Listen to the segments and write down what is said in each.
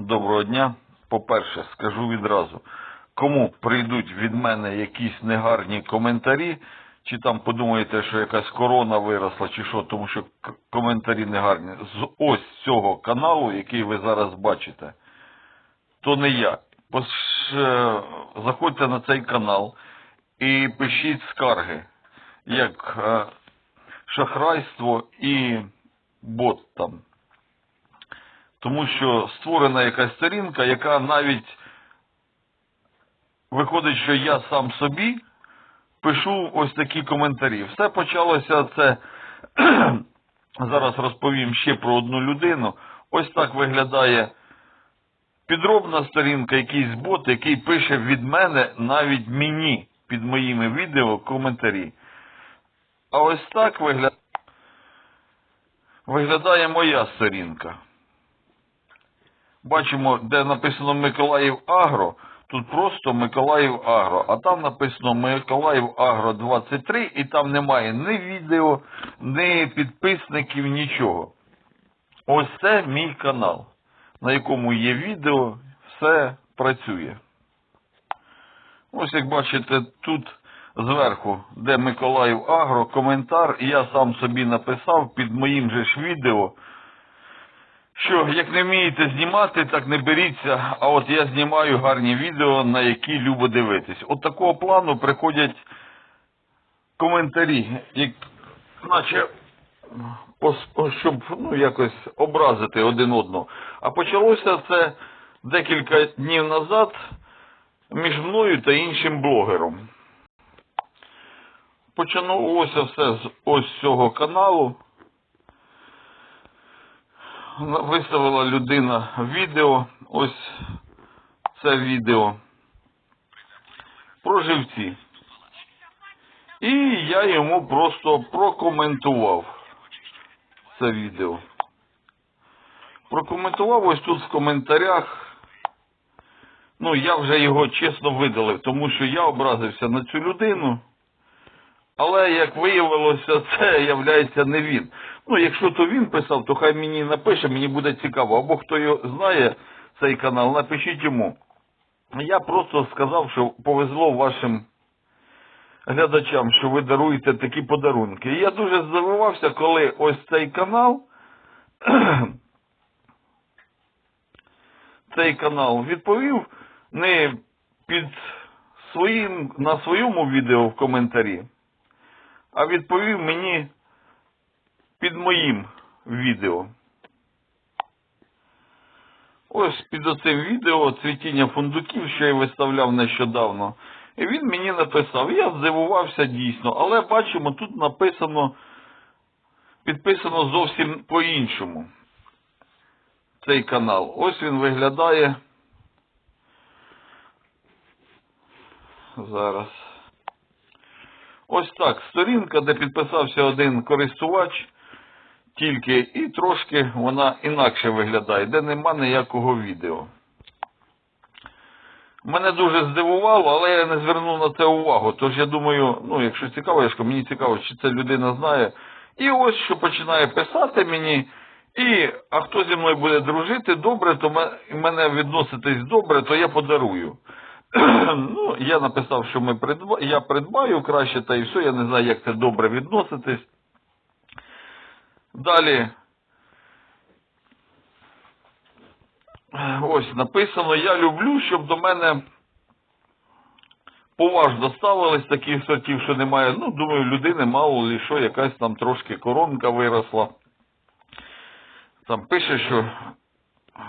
Доброго дня. По-перше, скажу відразу, кому прийдуть від мене якісь негарні коментарі, чи там подумаєте, що якась корона виросла, чи що, тому що коментарі негарні, з ось цього каналу, який ви зараз бачите, то не я. Пос- е, Заходьте на цей канал і пишіть скарги, як е, шахрайство і бот там. Тому що створена якась сторінка, яка навіть виходить, що я сам собі пишу ось такі коментарі. Все почалося це. Зараз розповім ще про одну людину. Ось так виглядає підробна сторінка, якийсь бот, який пише від мене навіть мені під моїми відео коментарі. А ось так вигля... виглядає моя сторінка. Бачимо, де написано Миколаїв Агро, тут просто Миколаїв Агро, а там написано Миколаїв Агро 23 і там немає ні відео, ні підписників, нічого. Ось це мій канал, на якому є відео, все працює. Ось як бачите, тут зверху, де Миколаїв Агро, коментар, я сам собі написав під моїм же ж відео, що як не вмієте знімати, так не беріться. А от я знімаю гарні відео, на які любо дивитись. От такого плану приходять коментарі, як, наче щоб ну, якось образити один одного. А почалося це декілька днів назад між мною та іншим блогером. Почалося все з ось цього каналу виставила людина відео, ось це відео про живці. І я йому просто прокоментував це відео. Прокоментував ось тут в коментарях. Ну, я вже його чесно видалив, тому що я образився на цю людину. Але як виявилося, це являється не він. Ну, якщо то він писав, то хай мені напише, мені буде цікаво. Або хто його знає, цей канал, напишіть йому. Я просто сказав, що повезло вашим глядачам, що ви даруєте такі подарунки. І я дуже здивувався, коли ось цей канал, цей канал відповів не під своїм, на своєму відео в коментарі, а відповів мені під моїм відео. Ось під оцим відео цвітіння фундуків, що я виставляв нещодавно. І він мені написав. Я здивувався дійсно, але бачимо, тут написано, підписано зовсім по-іншому. Цей канал. Ось він виглядає. Зараз. Ось так. Сторінка, де підписався один користувач, тільки і трошки вона інакше виглядає, де нема ніякого відео. Мене дуже здивувало, але я не звернув на це увагу. Тож я думаю, ну, якщо цікаво, я ж мені цікаво, чи ця людина знає. І ось що починає писати мені. І, а хто зі мною буде дружити добре, то мене відноситись добре, то я подарую. ну, я написав, що ми придба... я придбаю краще, та і все, я не знаю, як це добре відноситись. Далі. Ось написано, я люблю, щоб до мене поважно ставились таких сортів, що немає. Ну, думаю, людини мало ли що, якась там трошки коронка виросла. Там пише, що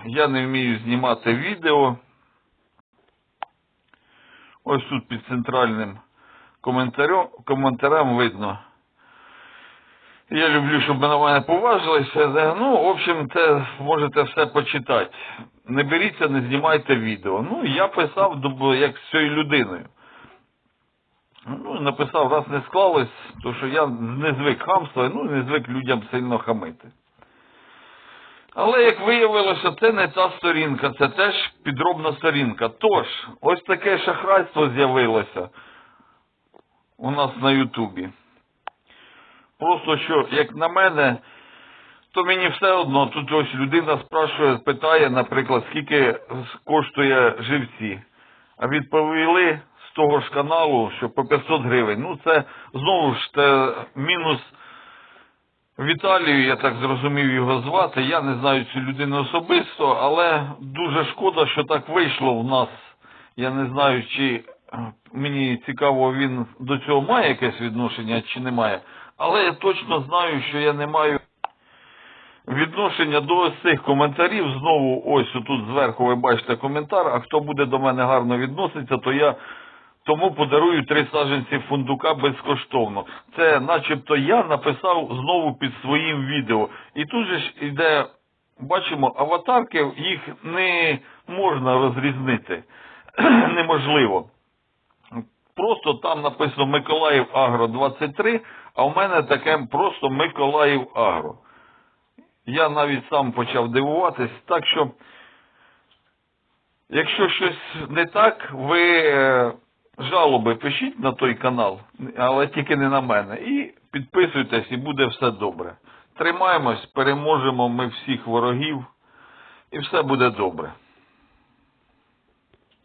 я не вмію знімати відео. Ось тут під центральним коментарем видно. Я люблю, щоб на мене поважилися. Ну, в общем, це можете все почитати. Не беріться, не знімайте відео. Ну, я писав як з цією людиною. Ну, написав, раз не склалось, то що я не звик хамства, ну, не звик людям сильно хамити. Але, як виявилося, це не та сторінка, це теж підробна сторінка. Тож, ось таке шахрайство з'явилося у нас на Ютубі. Просто що, як на мене, то мені все одно. Тут ось людина спрашує, питає, наприклад, скільки коштує живці. А відповіли з того ж каналу, що по 500 гривень. Ну, це знову ж те мінус Віталію, я так зрозумів його звати. Я не знаю цю людину особисто, але дуже шкода, що так вийшло в нас. Я не знаю, чи е, мені цікаво, він до цього має якесь відношення чи не має. Але я точно знаю, що я не маю відношення до ось цих коментарів. Знову ось тут зверху ви бачите коментар. А хто буде до мене гарно відноситься, то я тому подарую три саджанці фундука безкоштовно. Це начебто я написав знову під своїм відео. І тут же ж іде, бачимо, аватарки, їх не можна розрізнити. Неможливо. Просто там написано Миколаїв Агро 23, а в мене таке просто Миколаїв Агро. Я навіть сам почав дивуватись, так що, якщо щось не так, ви е, жалоби пишіть на той канал, але тільки не на мене. І підписуйтесь, і буде все добре. Тримаємось, переможемо ми всіх ворогів, і все буде добре.